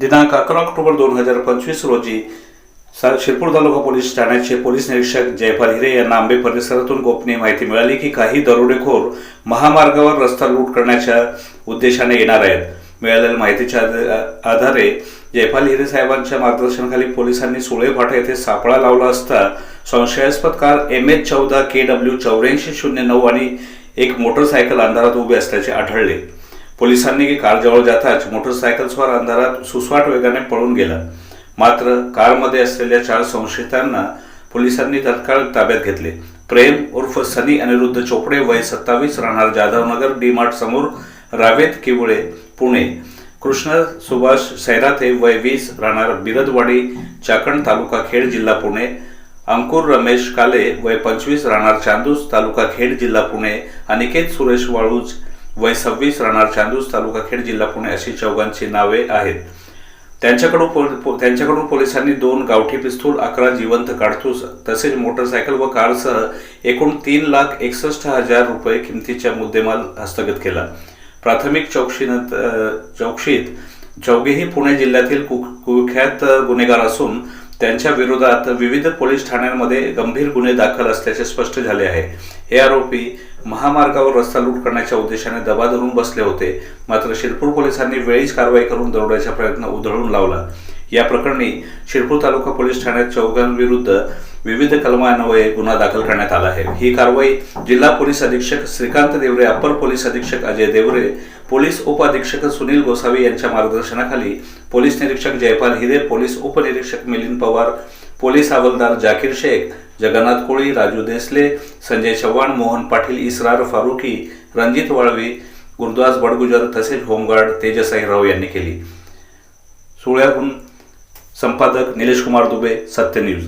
दिनांक अकरा ऑक्टोबर दोन हजार पंचवीस रोजी शिरपूर तालुका पोलीस ठाण्याचे पोलीस निरीक्षक जयपाल हिरे यांना आंबे परिसरातून गोपनीय माहिती मिळाली की काही दरोडेखोर महामार्गावर रस्ता लूट करण्याच्या उद्देशाने येणार आहेत. मिळालेल्या माहितीच्या आध- आधारे जयपाल हिरे साहेबांच्या मार्गदर्शनाखाली पोलिसांनी सुळे फाटा येथे सापळा लावला असता संशयास्पद कार एम एच चौदा के डब्ल्यू चौऱ्याऐंशी शून्य नऊ आणि एक मोटरसायकल अंधारात उभे असल्याचे आढळले. पोलिसांनी कारजवळ जाताच मोटरसायकलस्वार अंधारात सुस्वाट वेगाने पळून गेला. मात्र कारमध्ये असलेल्या चार संशयितांना पोलिसांनी तत्काळ ताब्यात घेतले. प्रेम उर्फ सनी अनिरुद्ध चोपडे वय सत्तावीस राहणार जाधवनगर डी मार्ट समोर रावेत किवळे पुणे. कृष्ण सुभाष सैराते वय वीस राहणार बिरदवाडी चाकण तालुका खेड जिल्हा पुणे. अंकुर रमेश काले वय पंचवीस राहणार चांदूस तालुका खेड जिल्हा पुणे. अनिकेत सुरेश वाळूज वय सव्वीस राहणार चांदूस तालुका खेड जिल्हा पुणे अशी चौघांची नावे आहेत. त्यांच्याकडून पोल- त्यांच्याकडून पोलिसांनी दोन गावठी पिस्तूल अकरा जिवंत काडतूस तसेच मोटरसायकल व कारसह एकूण तीन लाख एकसष्ट हजार रुपये किमतीच्या मुद्देमाल हस्तगत केला. प्राथमिक चौकशीनंतर चौकशीत चौघेही पुणे जिल्ह्यातील कुख्यात गुन्हेगार असून त्यांच्या विरोधात विविध पोलीस ठाण्यांमध्ये गंभीर गुन्हे दाखल असल्याचे स्पष्ट झाले आहे. हे आरोपी महामार्गावर रस्ता लूट करण्याच्या उद्देशाने दबा धरून बसले होते. मात्र शिरपूर पोलिसांनी वेळीच कारवाई करून दरोड्याचा प्रयत्न उधळून लावला. या प्रकरणी शिरपूर तालुका पोलीस ठाण्यात चौघांविरुद्ध विविध कलमान्वये गुन्हा दाखल करण्यात आला आहे. ही कारवाई जिल्हा पोलीस अधीक्षक श्रीकांत देवरे अप्पर पोलीस अधीक्षक अजय देवरे पोलीस उपअधीक्षक सुनील गोसावी यांच्या मार्गदर्शनाखाली पोलीस निरीक्षक जयपाल हिरे पोलीस उपनिरीक्षक मिलिंद पवार पोलीस हवालदार जाकीर शेख जगन्नाथ कोळी राजू देसले संजय चव्हाण मोहन पाटील इसरार फारुकी रणजित वाळवी गुरुदास बडगुजर तसेच होमगार्ड तेजसाई राव यांनी केली. सुळ्याहून संपादक निलेश कुमार दुबे सत्य न्यूज.